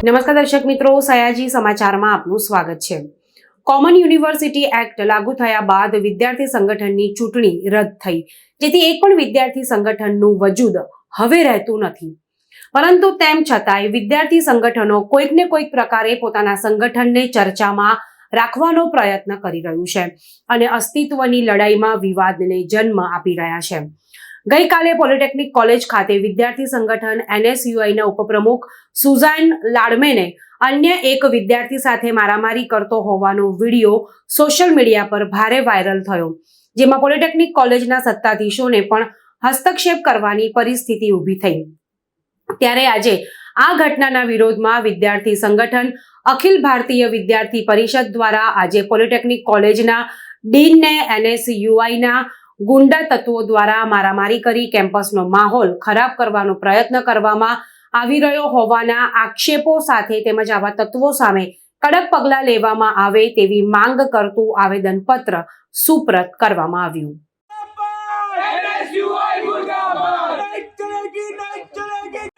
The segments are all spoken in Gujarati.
નમસ્કાર દર્શક મિત્રો, સયાજી સમાચારમાં આપનું સ્વાગત છે. કોમન યુનિવર્સિટી એક્ટ લાગુ થયા બાદ વિદ્યાર્થી સંગઠનની ચૂંટણી રદ થઈ. જેથી એક પણ વિદ્યાર્થી સંગઠનનું વજૂદ હવે રહેતું નથી. પરંતુ તેમ છતાંય વિદ્યાર્થી સંગઠનો કોઈક ને કોઈક પ્રકારે પોતાના સંગઠનને ચર્ચામાં રાખવાનો પ્રયત્ન કરી રહ્યું છે અને અસ્તિત્વની લડાઈમાં વિવાદને જન્મ આપી રહ્યા છે. ગઈકાલે પોલિટેકનિક કોલેજ ખાતે વિદ્યાર્થી સંગઠન એનએસયુઆઈના ઉપપ્રમુખ સુઝાન લાડમેને અન્ય એક વિદ્યાર્થી સાથે મારામારી કરતો હોવાનો વીડિયો સોશિયલ મીડિયા પર ભારે વાયરલ થયો, જેમાં પોલિટેકનિક કોલેજના સત્તાધીશોને પણ હસ્તક્ષેપ કરવાની પરિસ્થિતિ ઊભી થઈ. ત્યારે આજે આ ઘટનાના વિરોધમાં વિદ્યાર્થી સંગઠન અખિલ ભારતીય વિદ્યાર્થી પરિષદ દ્વારા આજે પોલિટેકનિક કોલેજના ડીનને એનએસયુઆઈના ગુંડા તત્વો દ્વારા મારામારી કરી કેમ્પસનો માહોલ ખરાબ કરવાનો પ્રયત્ન કરવામાં આવી રહ્યો હોવાના આક્ષેપો સાથે તેમજ આવા તત્વો સામે કડક પગલાં લેવામાં આવે તેવી માંગ કરતું આવેદનપત્ર સુપ્રત કરવામાં આવ્યું NSUI मुर्दाबाद नहीं चलेगी नहीं चलेगी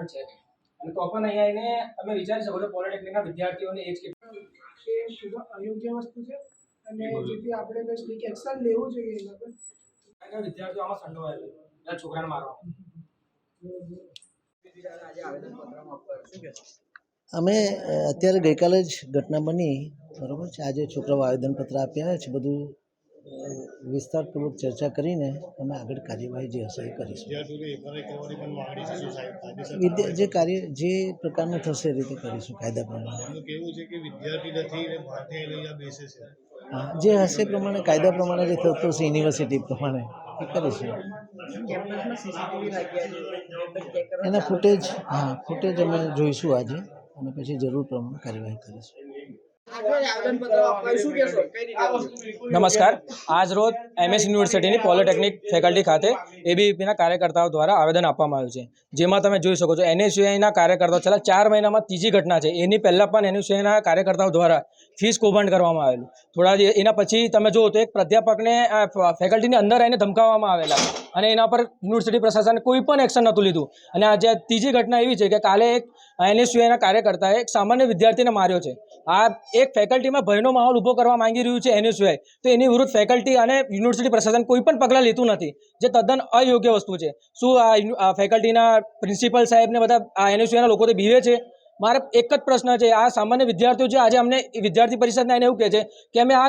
સ્ટુડન્ટ છે. અને તો પણ અહીંયા એને તમે વિચારી શકો છો પોલિટેકનિકના વિદ્યાર્થીઓની એજ કેટલી એ અયોગ્ય વસ્તુ છે. અને જેથી આપણે કંઈ સ્ટ્રીક એક્શન લેવું જોઈએ એના પર. વિદ્યાર્થીઓ આમાં સંડોવાયેલા છોકરાને મારવા. અમે અત્યારે ગઈકાલે જ ઘટના બની બરાબર છે? આજે છોકરાઓ આવેદનપત્ર આપ્યા છે બધું વિસ્તારપૂર્વક ચર્ચા કરીને અમે આગળ કાર્યવાહી જે હશે એ કરીશું. વિદ્યા જે કાર્ય જે પ્રકારનું થશે એ રીતે કરીશું કાયદા પ્રમાણે. એમનું છે કે વિદ્યાર્થી નથી ને બહારથી આવીને અહીંયા બેસે છે. હા, જે હશે પ્રમાણે કાયદા પ્રમાણે જે થતું હશે યુનિવર્સિટી પ્રમાણે એ કરીશું. એના ફૂટેજ હા ફૂટેજ અમે જોઈશું આજે અને પછી જરૂર પ્રમાણે કાર્યવાહી કરીશું. નમસ્કાર. આજ રોજ એમએસ યુનિવર્સિટીની પોલિટેકનિક ફેકલ્ટી ખાતે એબીવીપીના કાર્યકર્તાઓ દ્વારા આવેદન આપવામાં આવ્યું છે. જેમાં તમે જોઈ શકો છો, એનએસયુઆઈના કાર્યકર્તાઓ છેલ્લા ચાર મહિનામાં ત્રીજી ઘટના છે. એની પહેલાં પણ એનએસયુઆઈના કાર્યકર્તાઓ દ્વારા ફીસ કૌભાંડ કરવામાં આવેલું. થોડા એના પછી તમે જુઓ તો એક પ્રાધ્યાપકને ફેકલ્ટીની અંદર આવીને ધમકાવવામાં આવેલા અને એના પર યુનિવર્સિટી પ્રશાસને કોઈ પણ એક્શન નહોતું લીધું. અને આજે ત્રીજી ઘટના એવી છે કે કાલે એક એનએસયુઆઈના કાર્યકર્તાએ એક સામાન્ય વિદ્યાર્થીને માર્યો છે. આ એક ફેકલ્ટીમાં ભયનો માહોલ ઊભો કરવા માંગી રહ્યું છે એનએસયુઆઈ તો એની વિરુદ્ધ ફેકલ્ટી અને યુનિવર્સિટી પ્રશાસન કોઈ પણ પગલાં લેતું નથી, જે તદ્દન અયોગ્ય વસ્તુ છે. શું આ ફેકલ્ટીના પ્રિન્સિપલ સાહેબને બધા આ એનએસયુઆઈના લોકો તે બીવે છે? મારે એક જ પ્રશ્ન છે. આ સામાન્ય વિદ્યાર્થીઓ છે આજે અમને વિદ્યાર્થી પરિષદને એને એવું કહે છે કે અમે આ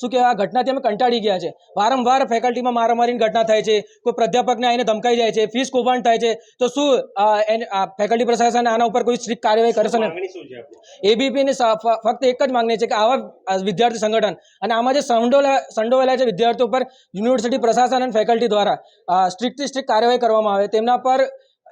શું કહેવાય આ ઘટનાથી અમે કંટાળી ગયા છે. વારંવાર ફેકલ્ટીમાં મારામારીની ઘટના થાય છે કોઈ પ્રાધ્યાપકને આવીને ધમકાઈ જાય છે ફીસ કૌભાંડ થાય છે તો શું ફેકલ્ટી પ્રશાસન આના ઉપર કોઈ સ્ટ્રિક્ટ કાર્યવાહી કરશે ને? એબીપીની ફક્ત એક જ માંગણી છે કે આવા વિદ્યાર્થી સંગઠન અને આમાં જે સંડોલા સંડોવાયેલા છે વિદ્યાર્થીઓ પર યુનિવર્સિટી પ્રશાસન અને ફેકલ્ટી દ્વારા સ્ટ્રિક્ટથી સ્ટ્રિક્ટ કાર્યવાહી કરવામાં આવે તેમના પર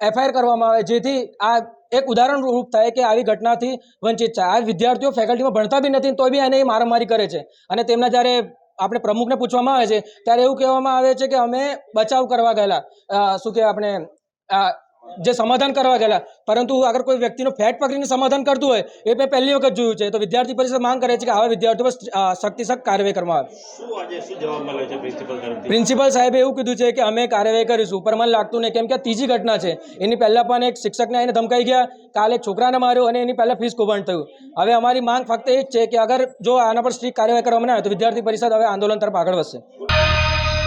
એફઆઈઆર કરવામાં આવે જેથી આ એક ઉદાહરણ રૂપ થાય કે આવી ઘટનાથી વંચિત છે. આ વિદ્યાર્થીઓ ફેકલ્ટીમાં ભણતા બી નથી તો બી એને મારામારી કરે છે. અને તેમના જ્યારે આપણે પ્રમુખને પૂછવામાં આવે છે, ત્યારે એવું કહેવામાં આવે છે કે અમે બચાવ કરવા ગયેલા. શું કે આપણે જે સમાધાન કરવા ગયેલા. પરંતુ અગર કોઈ વ્યક્તિનો ફેટ પકડીને સમાધાન કરતું હોય એ મેં પહેલી વખત જોયું છે. તો વિદ્યાર્થી પરિષદ માંગ કરે છે કે આવા વિદ્યાર્થીઓ પર અ, કાર્યવાહી કરવામાં આવે. પ્રિન્સિપલ સાહેબે એવું કીધું છે કે અમે કાર્યવાહી કરીશું પર મને લાગતું નહીં. કેમ કે આ ત્રીજી ઘટના છે. એની પહેલાં પણ એક શિક્ષકને આવીને ધમકાઈ ગયા. કાલે એક છોકરાને માર્યો અને એની પહેલાં ફીસ કૌભાંડ થયું. હવે અમારી માંગ ફક્ત એ જ છે કે અગર જો આના પર સ્ટ્રીક કાર્યવાહી કરવામાં આવે તો વિદ્યાર્થી પરિષદ હવે આંદોલન તરફ આગળ વધશે.